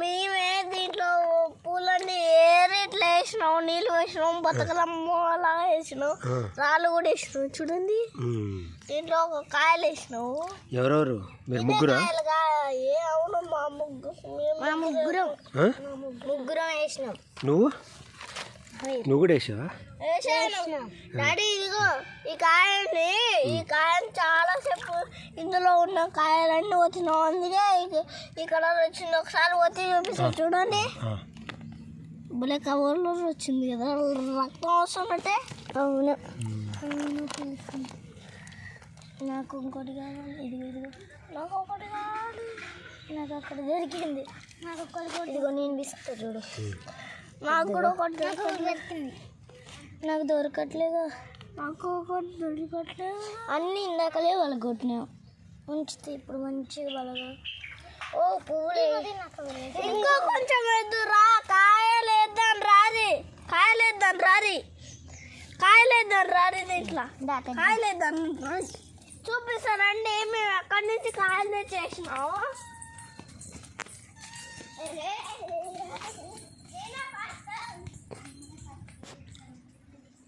మేమే దీంట్లో పూలన్నీ ఏరి ఇట్లా వేసినాం నీళ్ళు వేసినాం బతకలమ్మ అలా వేసినాం. రాళ్ళు కూడా వేసినాం. చూడండి. దీంట్లో ఒక కాయలు వేసినావు ఎవరెవరు? మీరు ముగ్గురా? అవును మా ముగ్గురు. మా ముగ్గురం? ముగ్గురం వేసినాం. నువ్వు? నువ్వు కూడా వేసావా? డాడీ ఇదిగో ఈ కాయని ఈ కాయని చాలా సేపు ఇందులో ఉన్న కాయలన్నీ వచ్చినాం అందుకే ఇక- ఈ కలర్ వచ్చింది. ఒకసారి వచ్చి చూపిస్తాను చూడండి. భలే కవర్లో వచ్చింది కదా. రక్తం వస్తున్నట్టే. అవును. నాకు ఇంకోటి కావాలి. ఇదిగో ఇదిగో. నాకు ఒకటి కావాలి. నాకు అక్కడ దొరికింది. నాకు ఒకటి ఇదిగో నేను బిస్తా చూడు. నాకు కూడా ఒకటి నాకు దొరకట్లేదు? నాకు ఒకటి దొరకట్లేదు అన్నీ ఇందాకలే వాళ్ళకి కొట్టినాం. ఉంచితే ఇప్పుడు మంచిగా బలగా ఓ పువ్వులే ఇంకా కొంచెం ఎద్దు రా కాయలు వేద్దాం రారి కాయలు వేద్దాం రారి కాయలు వేద్దాం రారి దీంట్లో కాయలు వేద్దాం రారి. చూపిస్తానండి మేము ఎక్కడి నుంచి కాయలు తెచ్చేసినాము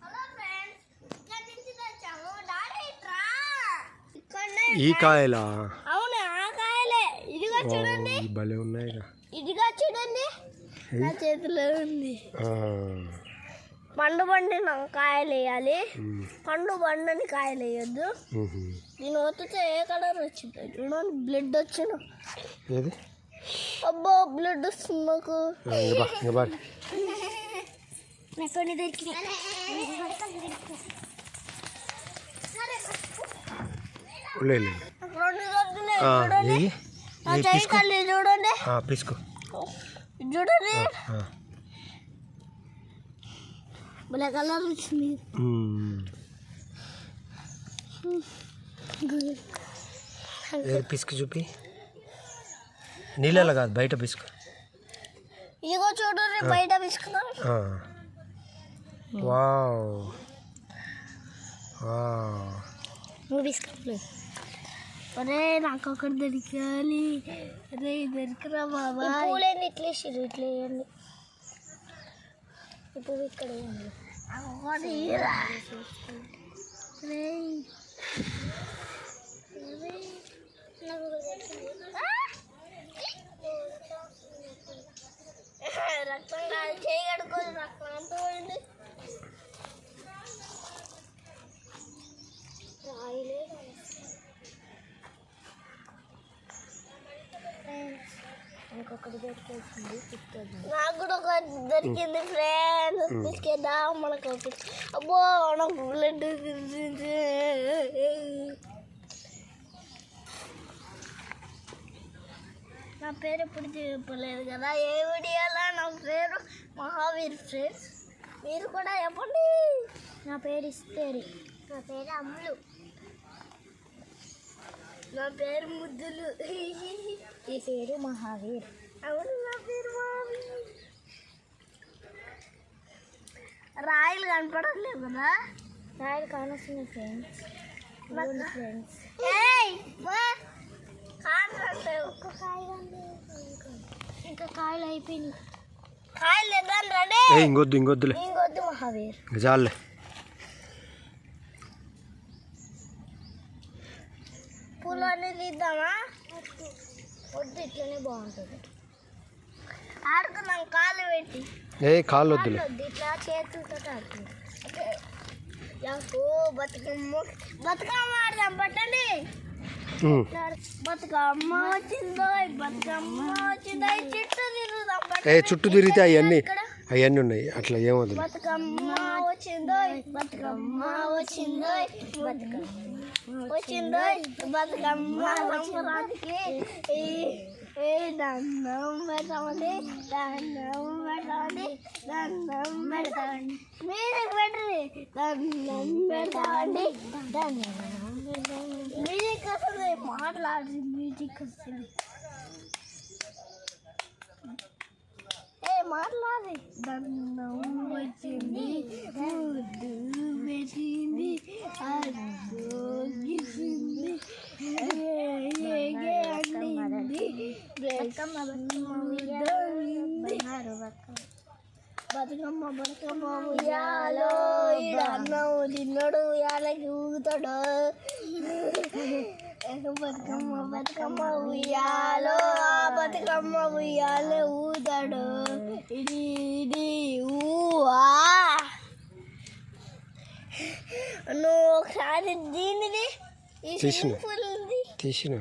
హలో ఫ్రెండ్స్ ఇక్కడి నుంచి తెచ్చాము డాడీ ఇట్రా ఇక్కడనే ఈ కాయలా? అవును ఆ కాయలే. ఇదిగో చూడండి. భలే ఉన్నాయిగా ఇదిగో చూడండి. నా చేతిలో ఉంది. పండు పండిన కాయలు వేయాలి. పండు పండని కాయలు వేయొద్దు. దీని ఒత్తితే ఏ కలర్ వచ్చింది చూడండి. బ్లడ్ వచ్చిన ఏది? అబ్బో బ్లడ్ వస్తుంది నాకు. నాకు దొరికినాయి లే లే. నాకు రెండు దొరికినాయి ఆ, చూడండి ఏయి నా ఏయి చేయి తీసుకో కళ్ళు చూడండి ఆ, తీసుకో ఇది చూడండి ఆ. భలే కలర్ వచ్చింది ఉమ్. ఏది పిసుకు చూపి నీళ్ళలో కాదు బయట పిసుకు ఇదిగో చూడండి బయట తీసుకున్నాం ఆ. వావ్ వావ్ నువ్వు తీసుకోలేదు అరే నాకు ఒకటి దొరికాలి అరే దొరికిరా బాబా పూలేండి ఇట్లా వేసిర్రు ఇట్లా వేయండి ఇప్పుడు ఇక్కడ వేయండి. నాకు ఒకటి దొరికింది. ఆ! రక్తం కాదు చేయి కడుక్కోదు రక్తం అంతా పోయింది రాయిలే ఇంకొకటి దొరికేసింది నాకు కూడా ఒక దొరికింది ఫ్రెండ్. తీసుకెద్దాం మనకు ఒకటి అబ్బో నాకు బ్లడ్ నా పేరు ఎప్పుడు చెప్పలేదు కదా? ఏ వీడియోలో? నా పేరు మహావీర్ ఫ్రెండ్స్. మీరు కూడా చెప్పండి. నా పేరు ఇస్తేరి. నా పేరు అమ్ములు. నా పేరు ముద్దులు. ఈ పేరు మహావీర్. రాయలు కనపడట్లేదు కదా? రాయలు కానొస్తున్నాయి ఫ్రెండ్స్ ఫ్రెండ్స్ ఇంకా కాయలు అయిపోయినాయి. కాయలు ఇద్దాం రండి. ఇంకొద్దు ఇంకొద్దులే ఇంకొద్దు మహావీర్. చాలులే పూలు అనేది ఇద్దామా వద్దు ఇట్లనే బాగుంటుంది. ఆడుకుందాం కాలు పెట్టి. ఏ కాళ్ళు వద్దులే. ఇట్లా చేతులతో బతుకమ్మ. బతుకమ్మ ఆడదాం పట్టండి. బతుకమ్మ వచ్చిందో బతుకమ్మ వచ్చిందో చుట్టూ తిరుగుదాం ఏ. చుట్టూ తిరిగితే అవన్నీ అవన్నీ ఉన్నాయి. అట్లా ఏమవుతుంది బతుకమ్మ వచ్చిందో బతుకమ్మ వచ్చిందో బతుకమ్మ వచ్చిందో బతుకమ్మ సంక్రాంతికి ఈ- ఈ దండం పెడతామండి బతుకమ్మ బతుకమ్మ బతుకమ్మ. ఉయ్యాలో. తిన్నాడు ఉయ్యాలకి ఊగుతాడు బతుకమ్మ బతుకమ్మ ఉయ్యాలో? ఆ బతుకమ్మ ఉయ్యాలే ఊతాడు ఇది ఇది ఊవా. నువ్వు ఒకసారి దీనిది తీసిన. తీసిన.